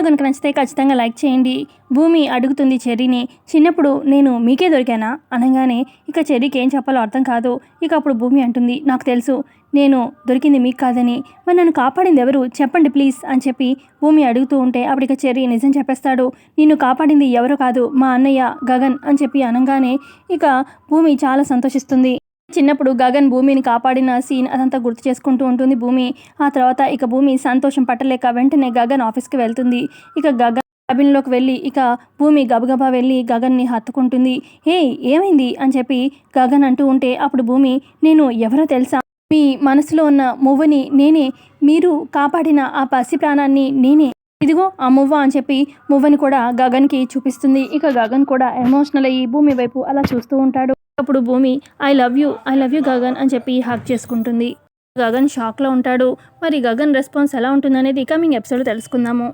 Video కనుక నచ్చితే ఖచ్చితంగా లైక్ చేయండి. భూమి అడుగుతుంది చెర్రీని. చిన్నప్పుడు నేను మీకే దొరికానా? అనగానే ఇక చెర్రీకి ఏం చెప్పాలో అర్థం కాదు. ఇక అప్పుడు భూమి అంటుంది నాకు తెలుసు. నేను దొరికింది మీకు కాదని. మరి నన్ను కాపాడింది ఎవరు? చెప్పండి ప్లీజ్ అని చెప్పి భూమి అడుగుతూ ఉంటే అప్పుడు ఇక చెర్రీ నిజం చెప్పేస్తాడు. నిన్ను కాపాడింది ఎవరు కాదు మా అన్నయ్య గగన్ అని చెప్పి అనగానే ఇక భూమి చాలా సంతోషిస్తుంది. చిన్నప్పుడు గగన్ భూమిని కాపాడిన సీన్ అదంతా గుర్తు చేసుకుంటూ ఉంటుంది భూమి. ఆ తర్వాత ఇక భూమి సంతోషం పట్టలేక వెంటనే గగన్ ఆఫీస్కి వెళ్తుంది. ఇక గగన్ క్యాబిన్లోకి వెళ్ళి ఇక భూమి గబగబా వెళ్ళి గగన్ని హత్తుకుంటుంది. హే ఏమైంది? అని చెప్పి గగన్ అంటూ ఉంటే అప్పుడు భూమి నేను ఎవరో తెలుసా? మీ మనసులో ఉన్న మువ్వని నేనే. మీరు కాపాడిన ఆ పసి ప్రాణాన్ని నేనే. ఇదిగో ఆ మువ్వ అని చెప్పి మువ్వని కూడా గగన్కి చూపిస్తుంది. ఇక గగన్ కూడా ఎమోషనల్ అయ్యి భూమి వైపు అలా చూస్తూ ఉంటాడు. అప్పుడు Bhumi I love you I love you Gagan అని చెప్పి హాక్ చేసుకుంటుంది. గగన్ షాక్లో ఉంటాడు. మరి గగన్ రెస్పాన్స్ ఎలా ఉంటుందనేది కమింగ్ ఎపిసోడ్ తెలుసుకుందాము.